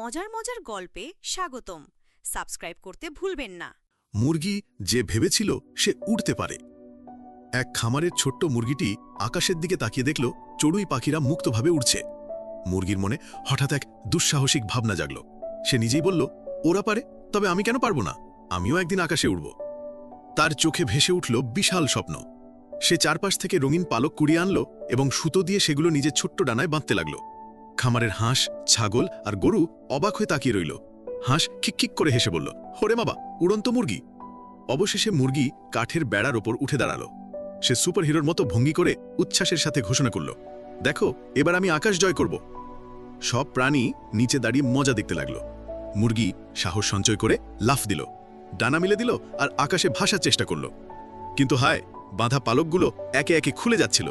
মজার মজার গল্পে স্বাগতম। সাবস্ক্রাইব করতে ভুলবেন না। মুরগি যে ভেবেছিল সে উড়তে পারে। এক খামারের ছোট্ট মুরগিটি আকাশের দিকে তাকিয়ে দেখল, চড়ুই পাখিরা মুক্তভাবে উড়ছে। মুরগির মনে হঠাৎ এক দুঃসাহসিক ভাবনা জাগল। সে নিজেই বলল, ওরা পারে, তবে আমি কেন পারব না? আমিও একদিন আকাশে উড়ব। তার চোখে ভেসে উঠল বিশাল স্বপ্ন। সে চারপাশ থেকে রঙিন পালক কুড়িয়ে আনল এবং সুতো দিয়ে সেগুলো নিজের ছোট্ট ডানায় বাঁধতে লাগল। খামারের হাঁস, ছাগল আর গরু অবাক হয়ে তাকিয়ে রইল। হাঁস খিকখিক করে হেসে বলল হরে বাবা, উড়ন্ত মুরগি! অবশেষে মুরগি কাঠের বেড়ার ওপর উঠে দাঁড়াল। সে সুপারহিরোর মতো ভঙ্গি করে উচ্ছ্বাসের সাথে ঘোষণা করল, দেখো, এবার আমি আকাশ জয় করব। সব প্রাণী নিচে দাঁড়িয়ে মজা দেখতে লাগল। মুরগি সাহস সঞ্চয় করে লাফ দিল, ডানা মিলে দিল আর আকাশে ভাসার চেষ্টা করল। কিন্তু হায়, বাঁধা পালকগুলো একে একে খুলে যাচ্ছিল।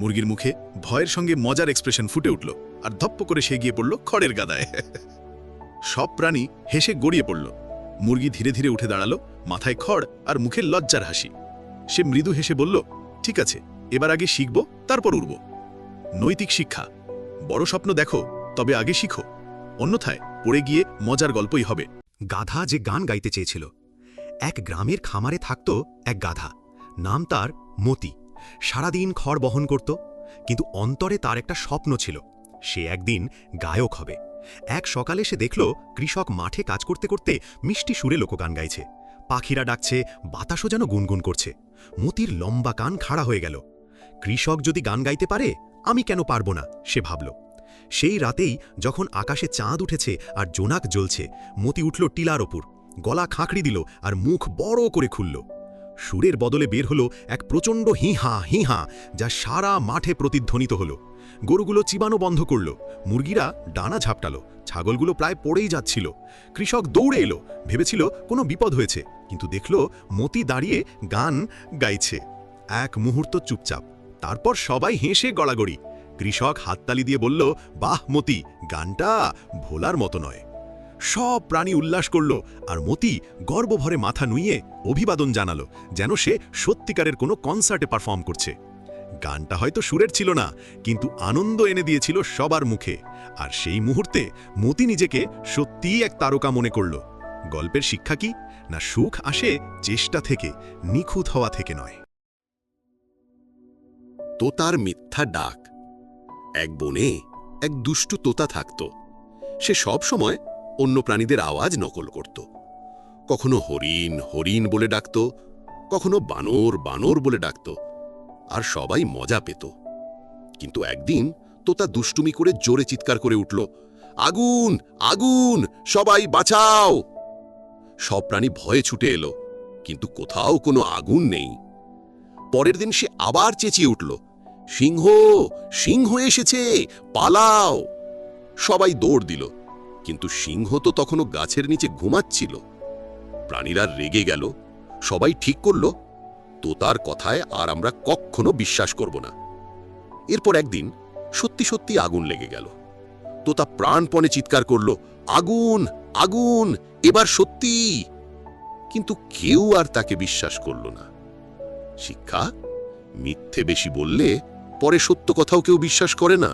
মুরগির মুখে ভয়ের সঙ্গে মজার এক্সপ্রেশন ফুটে উঠল। আর ধপ্প করে সে গিয়ে পড়ল খড়ের গাদায়। সব প্রাণী হেসে গড়িয়ে পড়ল। মুরগি ধীরে ধীরে উঠে দাঁড়াল, মাথায় খড় আর মুখে লজ্জার হাসি। সে মৃদু হেসে বলল, ঠিক আছে, এবার আগে শিখব, তারপর উড়ব। নৈতিক শিক্ষা। বড় স্বপ্ন দেখো, তবে আগে শিখো। অন্যথায় পড়ে গিয়ে মজার গল্পই হবে। গাধা যে গান গাইতে চেয়েছিল। এক গ্রামের খামারে থাকত এক গাধা। নাম তার মতি। সারাদিন খড় বহন করত, কিন্তু অন্তরে তার একটা স্বপ্ন ছিল। সে একদিন গায়ক হবে। এক সকালে সে দেখল কৃষক মাঠে কাজ করতে করতে মিষ্টি সুরে লোকগান গাইছে। পাখিরা ডাকছে, বাতাসও যেন গুনগুন করছে। মতির লম্বা কান খাড়া হয়ে গেল। কৃষক যদি গান গাইতে পারে, আমি কেন পারব না? সে ভাবল। সেই রাতেই যখন আকাশে চাঁদ উঠেছে আর জোনাক জ্বলছে, মতি উঠল টিলার ওপর। গলা খাঁকড়ি দিল আর মুখ বড় করে খুলল। সুরের বদলে বের হলো এক প্রচণ্ড হিহা হিহা, যা সারা মাঠে প্রতিধ্বনিত হলো। গরুগুলো চিবানো বন্ধ করল। মুরগিরা ডানা ঝাপটালো। ছাগলগুলো প্রায় পড়েই যাচ্ছিল। কৃষক দৌড়ে এলো। ভেবেছিল কোনো বিপদ হয়েছে, কিন্তু দেখল মতি দাঁড়িয়ে গান গাইছে। এক মুহূর্ত চুপচাপ। তারপর সবাই হেসে গড়াগড়ি। কৃষক হাততালি দিয়ে বলল, বাহ মতি, গানটা ভোলার মতো নয়। সব প্রাণী উল্লাস করল আর মতি গর্বভরে মাথা নুইয়ে অভিবাদন জানালো যেন সে সত্যিকারের কোনো কনসার্টে পারফর্ম করছে। গানটা হয়তো সুরের ছিল না, কিন্তু আনন্দ এনে দিয়েছিল সবার মুখে। আর সেই মুহূর্তে মতি নিজেকে সত্যিই এক তারকা মনে করল। গল্পের শিক্ষা কি? না সুখ আসে চেষ্টা থেকে, নিখুঁত হওয়া থেকে নয়। তোতার মিথ্যা ডাক। এক বনে এক দুষ্টু তোতা থাকত। সে সব সময় অন্য প্রাণীদের আওয়াজ নকল করত। কখনো হরিণ হরিণ বলে ডাকত, কখনো বানর বানর বলে ডাকত, আর সবাই মজা পেত। কিন্তু একদিন তোতা দুষ্টুমি করে জোরে চিৎকার করে উঠল, আগুন আগুন, সবাই বাঁচাও! সব প্রাণী ভয়ে ছুটে এলো, কিন্তু কোথাও কোনো আগুন নেই। পরের দিন সে আবার চেঁচিয়ে উঠল, সিংহ সিংহ এসেছে, পালাও! সবাই দৌড় দিল কিন্তু সিংহ তো তখনও গাছের নিচে ঘুমাচ্ছিল। প্রাণীরা রেগে গেল। সবাই ঠিক করল, তোতার কথায় আর আমরা কখনো বিশ্বাস করব না। এরপর একদিন সত্যি সত্যি আগুন লেগে গেল। তোতা প্রাণপণে চিৎকার করল, আগুন আগুন, এবার সত্যি! কিন্তু কেউ আর তাকে বিশ্বাস করল না। শিক্ষা, মিথ্যে বেশি বললে পরে সত্য কথাও কেউ বিশ্বাস করে না।